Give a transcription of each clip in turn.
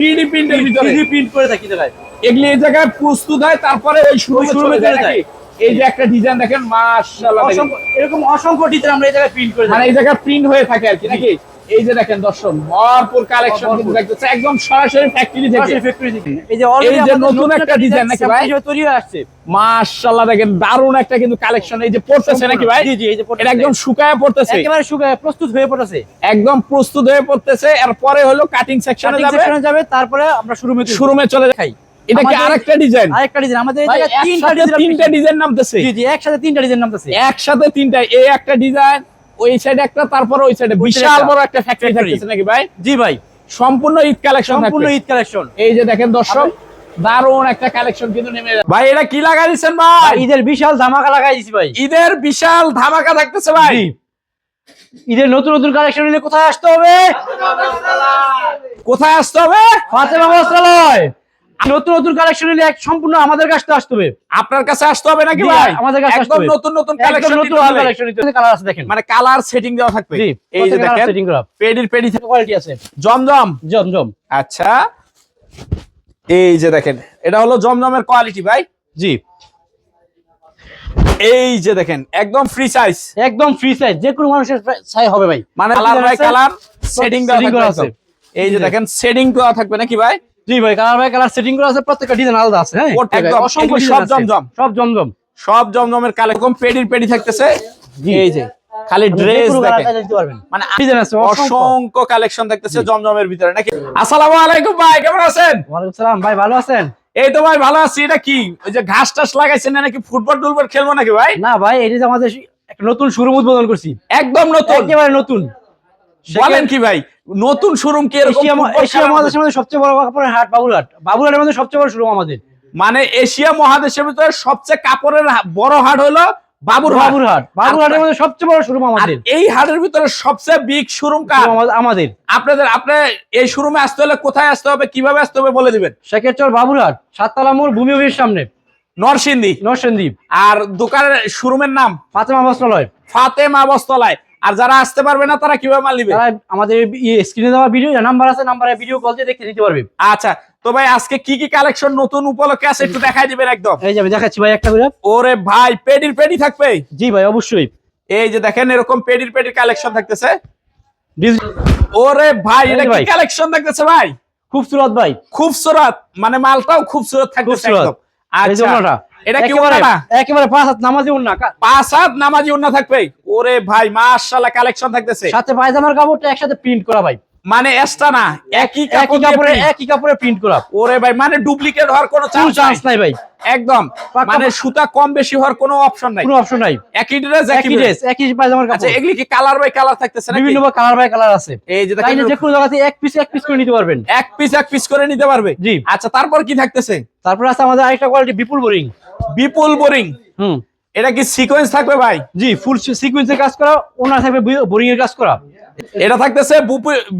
3D প্রিন্টের ভিতরে। 3D print করে থাকি এগুলি এই জায়গায় প্রস্তুত হয় তারপরে ওই চলে নাকি? এই যে একটা ডিজাইন দেখেন মাশাআল্লাহ অসংখ্য এরকম অসংখ্য ডিজাইন আমরা এই জায়গায় প্রিন্ট করে মানে এই জায়গায় প্রিন্ট হয়ে থাকে আর কি নাকি? এই যে দেখেন দর্শক ভরপুর কালেকশন কিন্তু দেখতেছে একদম সরাসরি ফ্যাক্টরি থেকে। এই যে এই যে নতুন একটা design নাকি ভাই? তৈরি আসছে। মাশাআল্লাহ দেখেন দারুণ একটা কিন্তু কালেকশন এই যে পড়তেছে নাকি ভাই? জি জি এই যে পড়তেছে। এটা একদম শুকায় পড়তেছে। একেবারে শুকায় প্রস্তুত হয়ে পড়েছে একদম প্রস্তুত হয়ে পড়তেছে। এরপরে হলো কাটিং সেকশনে যাবে। সেকশনে যাবে তারপরে আমরা শুরুমে শোরুমে চলে যায় খাই এটা কি আরেকটা ডিজাইন আরেকটা ডিজাইন আমাদের ডিজাইন তিনটা ডিজাইন নামতেছে। জি জি একসাথে তিনটা ডিজাইন নামতেছে। একসাথে তিনটা এই একটা ডিজাইন ওই সাইডে একটা তারপর ওই সাইডে বিশাল বড় একটা ফ্যাক্টরি থাকতেছে নাকি ভাই? জি ভাই। সম্পূর্ণ ঈদ কালেকশন সম্পূর্ণ ঈদ কালেকশন এই যে দেখেন দর্শক দারুণ একটা কালেকশন কিন্তু নেমে ভাই এটা কি লাগাই দিচ্ছেন ভাই? ঈদের বিশাল ধামাকা লাগাই দিছি ভাই। ঈদের বিশাল ধামাকা থাকতেছে ভাই। ঈদের নতুন নতুন কালেকশন নিলে কোথায় আসতে হবে? কোথায় আসতে হবে? ফাতেমা বস্ত্রালয় নতুন নতুন কালেকশন নিলে এক সম্পূর্ণ আমাদের কাছে আসতে হবে। আপনার কাছে আসতে হবে নাকি ভাই? আমাদের কাছে আসতে একদম নতুন নতুন কালেকশন নতুন কালেকশন নিতে কালার আছে দেখেন। মানে কালার সেটিং দেওয়া থাকবে। এই যে দেখেন সেটিং করা। পেডির পেডি থেকে কোয়ালিটি আছে। জমজম। জম জম আচ্ছা। এই যে দেখেন এটা হলো জমজমের কোয়ালিটি ভাই। জি। এই যে দেখেন একদম ফ্রি সাইজ একদম ফ্রি সাইজ যে কোনো মানুষের সাইজ হবে ভাই। মানে কালার বাই কালার সেটিং দেওয়া আছে। এই যে দেখেন সেটিং দেওয়া থাকবে নাকি ভাই? জি ভাই কালার বাই কালার সেটিং করা আছে প্রত্যেকটা ডিজাইন আলাদা আছে হ্যাঁ? একদম অসংখ্য সব জমজম। সব জমজম। সব জমজমের পেডির পেডি থাকতেছে। জি। এই যে খালি ড্রেস দেখেন। মানে ডিজাইন আছে অসংখ্য। কালেকশন দেখতেছে জমজমের ভিতরে নাকি? আসসালামু আলাইকুম ভাই কেমন আছেন? ওয়ালাইকুম সালাম। ভাই ভালো আছেন? এই তো ভাই ভালো আছি। এটা কি ওই যে ঘাস টাস লাগাইছেন নাকি ফুটবল টুটবল খেলব নাকি ভাই? না ভাই এটা যে আমাদের একটা নতুন শুরু উদ্বোধন করছি। একদম নতুন। একেবারে নতুন। বলেন কি ভাই? নতুন শোরুম কি এরকম এশিয়া মহাদেশের মধ্যে সবচেয়ে বড় কাপড়ের হাট বাবুরহাট। বাবুরহাটের মধ্যে সবচেয়ে বড় শোরুম আমাদের। মানে এশিয়া মহাদেশের ভিতরে সবচেয়ে কাপড়ের বড় হাট হলো বাবুর বাবুরহাট। বাবুরহাটের মধ্যে সবচেয়ে বড় শোরুম আর আমাদের। এই হাটের ভিতরে সবচেয়ে বিগ শোরুম কার? আমাদের। আপনাদের আপনি এই শোরুমে আসতে হলে কোথায় আসতে হবে কীভাবে আসতে হবে বলে দিবেন? বাবুরহাট। সাততলা মোড় ভূমি অফিসের সামনে। নরসিংদী। নরসন্দীপ আর দোকানের শোরুমের নাম? ফাতেমা বস্ত্রালয়। ফাতেমা বস্তলায় আর যারা আসতে পারবে না তারা কীভাবে মাল নিবে? আমাদের স্ক্রিনে দেওয়া ভিডিও নাম্বার আছে নাম্বারে ভিডিও কল দিয়ে দেখতে নিতে পারবে। আচ্ছা তো ভাই আজকে কি কি কালেকশন নতুন উপলক্ষে আছে একটু দেখাই দিবেন একদম? এই যাবে দেখাচ্ছি ভাই একটা করে। ওরে ভাই পেডির পেডি থাকবে? জি ভাই অবশ্যই। এই যে দেখেন এরকম পেডির পেডির কালেকশন থাকতেছে। ওরে ভাই এটা কি। কালেকশন থাকতেছে ভাই? খুবসুরত ভাই। খুবসুরত মানে মালটাও খুবসুরত থাকতেছে একদম। আচ্ছা এটা কি একেবারে ওনাটা? একেবারে পাঁচ হাত নামাজি উন্না পাঁচ হাত নামাজি উন্না থাকবে। ওরে ভাই মাশাআল্লাহ কালেকশন থাকতেছে। সাথে পায়জামার কাপড়টা একসাথে প্রিন্ট করা ভাই। মানে এক্সট্রা না একই একই কাপড়ে একই কাপড়ে প্রিন্ট করা। ওরে ভাই মানে ডুপ্লিকেট হওয়ার কোনো চান্স নাই। ভাই। একদম মানে সুতা কম বেশি হওয়ার কোনো অপশন নাই। কোনো অপশন নাই। একই ড্রেস একই একই ড্রেস একই পায়জামার আচ্ছা এগুলি কি কালার বাই কালার থাকতেছে নাকি? বিভিন্ন কালার বাই কালার আছে। এই যে চাইলে যে দেখেন কোনো জায়গাতে এক পিস এক পিস করে নিতে পারবেন। এক পিস এক পিস করে নিতে পারবে। জি। আচ্ছা তারপর কি থাকতেছে? তারপর আছে আমাদের আরেকটা কোয়ালিটি বিপুল বোরিং বিপুল বোরিং হুম। এটা কি সিকোয়েন্স থাকবে ভাই? জি ফুল সিকুয়েন্সের কাজ করা ওনার থাকবে বোরিং এর কাজ করা। এটা থাকতেছে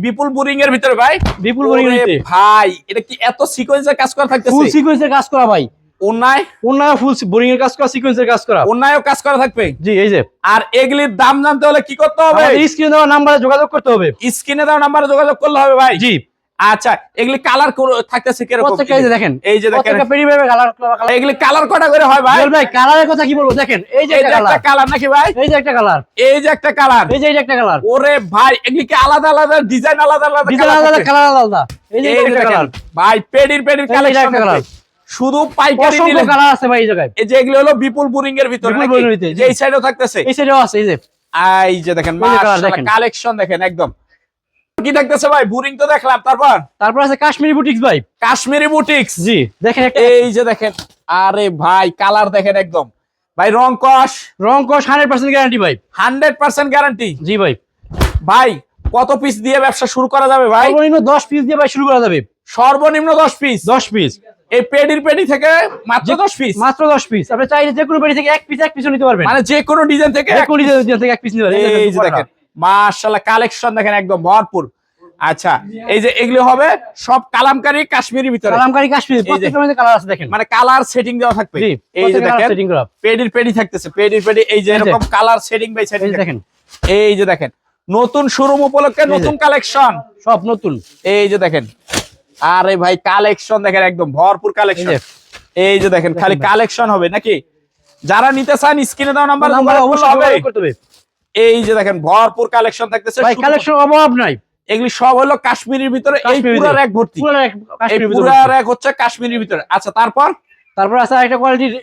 বিপুল বোরিং এর ভিতরে ভাই? বিপুল বোরিং এর ভাই এটা কি এত সিকোয়েন্সের কাজ করা থাকতেছে? ফুল থাকতেছে সিকুয়েন্সের কাজ করা ভাই। অন্যায় ওনার ফুল বোরিং এর কাজ করা সিকুয়েন্সের কাজ করা। অন্যায়ও কাজ করা থাকবে? জি এই যে। আর এগুলির দাম জানতে হলে কি করতে হবে? স্ক্রিনে দেওয়া নাম্বারে যোগাযোগ করতে হবে। স্ক্রিনে দেওয়া নাম্বারে যোগাযোগ করলে হবে ভাই। জি। আচ্ছা এগুলি কালার থাকতেছে কীরকম এই যে দেখেন এই যে দেখেন কালার কালার এগুলি কালার কটা করে হয় ভাই ভাই কালারের কথা কি বলব দেখেন এই যে একটা কালার কালার নাকি ভাই এই যে একটা কালার এই যে একটা কালার এই যে এই যে একটা কালার ওরে ভাই এগুলি কি আলাদা আলাদা ডিজাইন আলাদা আলাদা ডিজাইন আলাদা কালার আলাদা এই যে একটা কালার ভাই পেডির পেডির কালেকশন একটা colour। শুধু পাইকারি নিলে কালার আছে ভাই এই জায়গায় এই যে এগুলো হলো বিপুল বুরিং এর ভিতরে এই সাইডেও থাকতেছে এই সাইডেও আছে এই যে এই যে দেখেন এই যে দেখেন। কালেকশন দেখেন একদম কি থাকতেছে ভাই? বুরিং তো দেখলাম তারপর? তারপর আছে কাশ্মীরি বুটিক্স ভাই। কাশ্মীরি বুটিক্স। জি দেখেন এই যে দেখেন আরে ভাই কালার দেখেন একদম। ভাই রং কস। রং কস হান্ড্রেড পার্সেন্ট গ্যারান্টি ভাই। হান্ড্রেড পার্সেন্ট গ্যারান্টি জি ভাই। ভাই কত পিস দিয়ে ব্যবসা শুরু করা যাবে ভাই? সর্বনিম্ন দশ পিস দিয়ে ভাই শুরু করা যাবে। সর্বনিম্ন দশ পিস দশ পিস এই পেডির পেডি থেকে মাত্র দশ পিস মাত্র দশ পিস আপনি চাইলে যে কোনো বাড়ি থেকে এক পিস এক পিসও নিতে পারবেন। মানে যে কোনো ডিজাইন থেকে যে কোনো ডিজাইন থেকে এক পিস নিতে পারবেন। এই যে দেখেন। মাশাআল্লাহ কালেকশন দেখেন একদম ভরপুর। আচ্ছা এই যে এগুলো হবে সব কালামকারী কাশ্মীরি ভিতরে। কালামকারী কাশ্মীর প্রত্যেকটার মধ্যে কালার আছে দেখেন। মানে কালার সেটিং দেওয়া থাকবে। এই যে দেখেন সেটিং করা। পেডির পেডি থাকতেছে পেডির পেডি এই যে এরকম কালার সেটিং বাই সেটিং দেখেন। এই যে দেখেন নতুন শোরুম উপলক্ষে নতুন কালেকশন সব নতুন। এই যে দেখেন আরে ভাই কালেকশন দেখেন একদম ভরপুর কালেকশন এই যে। দেখেন খালি কালেকশন হবে নাকি? যারা নিতে চান স্ক্রিনে দাও নাম্বার নাম্বার অবশ্যই করতে হবে। এই যে দেখেন ভরপুর কালেকশন থাকতেছে ভাই কালেকশন অভাব নাই। এগুলি সব হলো কাশ্মীরের ভিতরে এই কাশ্মীরি পুরো ভিতরে। এক ভর্তি। পুরো এক হচ্ছে কাশ্মীরের ভিতরে। আচ্ছা তারপর? তারপর আছে একটা কোয়ালিটির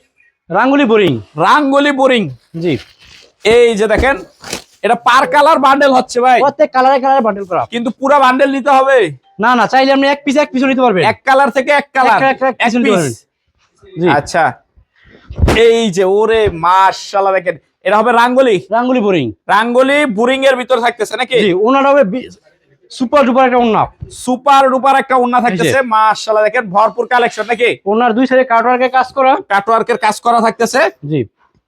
রাঙ্গুলি বোরিং। রাঙ্গলি বোরিং। জি। এই যে দেখেন এটা পার কালার বান্ডেল হচ্ছে ভাই। প্রত্যেক কালারে কালারে বান্ডেল করা। কিন্তু পুরো বান্ডেল নিতে হবে। না না চাইলে আপনি এক পিস এক পিস নিতে পারবেন। এক কালার থেকে এক কালার। এক-। জি। আচ্ছা। এই যে ওরে মাশাআল্লাহ দেখেন এটা হবে রাঙ্গলি। রাঙ্গুলি বোরিং। রাঙ্গলি বোরিং এর ভিতর থাকতেছে নাকি? জি ওনার হবে সুপার ডুপার একটা ওনা সুপার ডুপার একটা ওন্না থাকতেছে মাশাআল্লাহ দেখেন ভরপুর কালেকশন নাকি? ওনার দুই সাইডে কাটওয়ার্কের কাজ করা। কাটওয়ার্কের কাজ করা থাকতেছে। জি।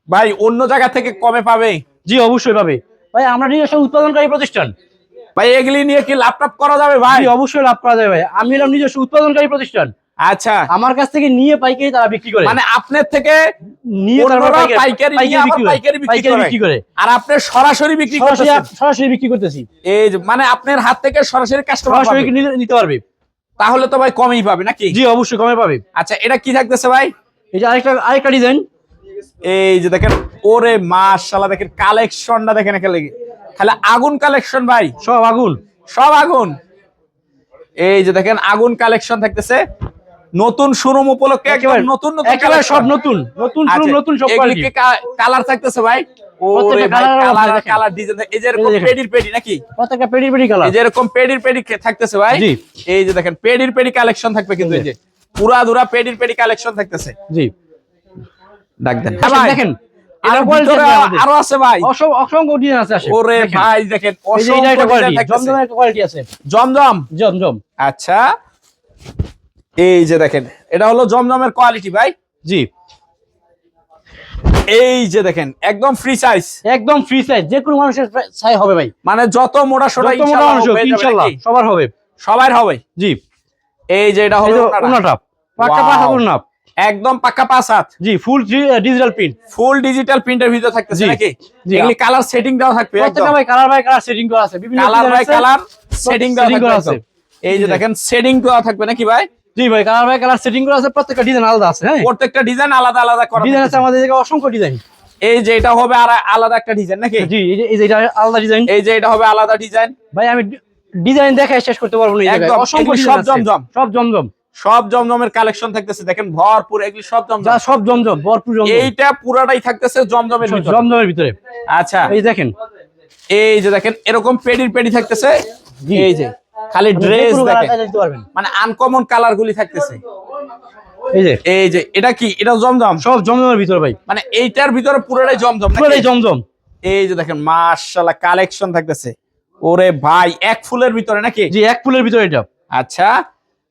ভাই অন্য জায়গা থেকে কমে পাবে? জি অবশ্যই পাবে। ভাই আমরা নিজস্ব উৎপাদনকারী প্রতিষ্ঠান। ভাই এগুলি নিয়ে কি ল্যাপটপ করা যাবে ভাই? অবশ্যই লাভ করা যাবে ভাই। আমি হলাম নিজস্ব উৎপাদনকারী প্রতিষ্ঠান। আচ্ছা। আমার কাছ থেকে নিয়ে পাইকারি তারা বিক্রি করে। মানে আপনার থেকে নিয়ে পাইকারি- পাইকারি বিক্রি করে। আর আপনি সরাসরি বিক্রি সরাসরি বিক্রি করতেছি। এই মানে আপনার হাত থেকে সরাসরি কাস্টমার সরাসরি নিতে- পারবে। তাহলে তো ভাই কমই পাবে নাকি? জি অবশ্যই কমে পাবে। আচ্ছা এটা কি থাকতেছে ভাই? এই যে আরেকটা আরেকটা ডিজাইন এই যে দেখেন ওরে মাশাআল্লাহ দেখেন কালেকশনটা দেখেন এখানে তাহলে আগুন কালেকশন ভাই? সব আগুন। সব আগুন। এই যে দেখেন আগুন কালেকশন থাকতেছে। নতুন শোরুম উপলক্ষে একদম একেবারে নতুন নতুন একেবারে সব নতুন নতুন আচ্ছা, শুরু নতুন সব কোয়ালিটি কালার থাকতেছে ভাই? ওরে ভাই কালার কালার ডিজাইন এই যে এরকম পেডির পেডি নাকি? প্রত্যেকটা পেডি পেডি কালার এই যে এরকম পেডির পেডি থাকতেছে ভাই? জি। এই যে দেখেন পেডির পেডি কালেকশন থাকবে কিন্তু এই যে। পুরা দুরা পেডির পেডি কালেকশন থাকতেছে। জি। ডাক দেন। দেখেন আরও আছে ভাই। অসংখ্য ডিজাইন আছে ওরে। ভাই দেখেন অসংখ্য কোয়ালিটি কোয়ালিটি আছে। জমজম? জমজম। আচ্ছা। এই যে দেখেন এটা হলো জমজমের কোয়ালিটি ভাই। জি। এই যে দেখেন একদম ফ্রি সাইজ একদম ফ্রি সাইজ যে কোনো মানুষের সাই হবে ভাই। মানে যত মোটা সোটা যত মোটা মানুষ ইনশাআল্লাহ সবার হবে। সবার হবে। জি। এই যে এটা যে ওনাটা। Wow. পাকা ওনাপ একদম পাক্কা পাঁচ হাত। জি full digital print full digital প্রিন্টের ভিতর থাকতেছে নাকি? জি। এগুলি কালার সেটিং দেওয়া থাকবে প্রত্যেকটা ভাই কালার বাই কালার সেটিং করা আছে বিভিন্ন কালার বাই কালার সেটিং দেওয়া থাকবে আছে। এই যে দেখেন সেটিং দেওয়া থাকবে নাকি ভাই? জি ভাই কালার বাই কালার সেটিং করা আছে প্রত্যেকটা ডিজাইন আলাদা আছে হ্যাঁ? প্রত্যেকটা ডিজাইন আলাদা আলাদা করা ডিজাইন আছে আমাদের এদিকে অসংখ্য ডিজাইন এই যে এটা হবে আর আলাদা একটা ডিজাইন নাকি? জি এই যে এটা আলাদা ডিজাইন এই যে এটা হবে আলাদা ডিজাইন ভাই আমি ডিজাইন দেখে শেষ করতে পারব না জায়গায়। একদম, অসংখ্য সব জমজম। সব জমজম। সব জমজমের কালেকশন থাকতেছে দেখেন ভরপুর এগুলি সব যা জমজম সব জমজম ভরপুর জমজম। এইটা পুরাটাই থাকতেছে জমজমের ভিতরে। জমজমের ভিতরে। আচ্ছা। এই দেখেন। এই যে দেখেন এরকম পেডির পেডি থাকতেছে। এই যে। খালি ড্রেস দেখেন। মানে আনকমন কালার গুলি থাকতেছে। এই যে। এই যে এটা কি? এটা জমজম? সব জমজমের ভিতরে ভাই। মানে এইটার ভিতরে পুরোটাই জমজম পুরোটাই জমজম। এই যে দেখেন মাশাআল্লাহ কালেকশন থাকতেছে। ওরে ভাই এক ফুলের ভিতরে নাকি? জি এক ফুলের ভিতরে এটা। আচ্ছা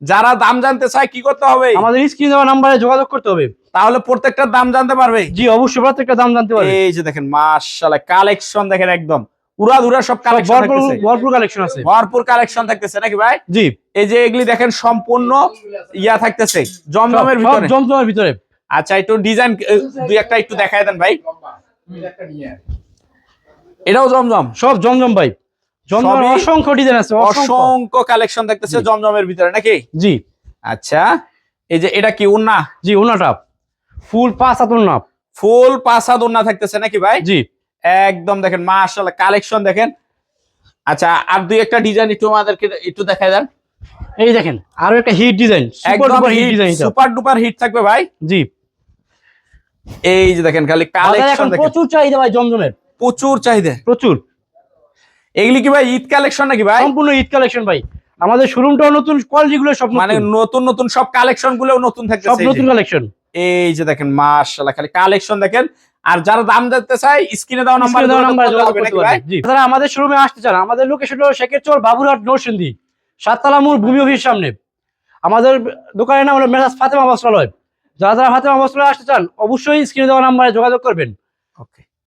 যারা দাম জানতে চায় কি করতে হবে? আমাদের স্ক্রিন দেওয়া নাম্বারে যোগাযোগ করতে হবে। তাহলে প্রত্যেকটার দাম জানতে পারবে? জি অবশ্যই প্রত্যেকটা দাম জানতে পারবে। এই যে দেখেন মাশাআল্লাহ কালেকশন দেখেন একদম। পুরা ধুরা সব সব কালেকশন ভরপুর থাকতেছে। ভরপুর কালেকশন আছে। ভরপুর কালেকশন থাকতেছে নাকি ভাই? জি। এই যে এগুলি দেখেন সম্পূর্ণ ইয়া থাকতেছে জমজমের ভিতরে। জমজমের ভিতরে। আচ্ছা একটু ডিজাইন দুই একটা একটু দেখায় দেন ভাই। এটাও জমজম? সব জমজম ভাই। অসংখ্য ডিজাইন আছে অসংখ্য। কালেকশন থাকতেছে জমজমের ভিতরে নাকি? জি। আচ্ছা এই যে এটা কি উন্না? জি ফুল পাঁচ হাত ফুল পাঁচা উন্না থাকতেছে নাকি ভাই? জি। একদম দেখেন মাশাআল্লাহ কালেকশন দেখেন। আচ্ছা আর দুই একটা ডিজাইন একটু আমাদেরকে একটু দেখায় দেন। এই দেখেন আরও একটা hit design super duper hit design super duper hit থাকবে ভাই। জি। এই যে দেখেন খালি কালেকশন দেখেন। প্রচুর চাহিদা ভাই জমজমের। প্রচুর চাহিদা। প্রচুর। এগুলি কি ভাই ঈদ কালেকশন নাকি ভাই? সম্পূর্ণ ঈদ কালেকশন ভাই। আমাদের শোরুমটাও নতুন কোয়ালিটি গুলো সব মানে নতুন। নতুন সব কালেকশনগুলো নতুন সব নতুন কালেকশন এই যে দেখেন মাশাআল্লাহ খালি কালেকশন দেখেন। আর যারা দাম দিতে চায় স্ক্রিনে দেওয়া নাম্বার দেওয়া নাম্বার যোগাযোগ করতে যারা আমাদের শোরুমে আসতে চান। আমাদের লোকেশন হলো শেখেরচর বাবুরহাট নরসিংদী সাততলা মূল ভূমি অফিস সামনে। আমাদের দোকানের নাম হলো মেসাজ ফাতেমা বস্ত্রালয়। যারা যারা ফাতেমা বস্ত্রালয় আসতে চান অবশ্যই স্ক্রিনে দেওয়া নাম্বারে যোগাযোগ করবেন। ওকে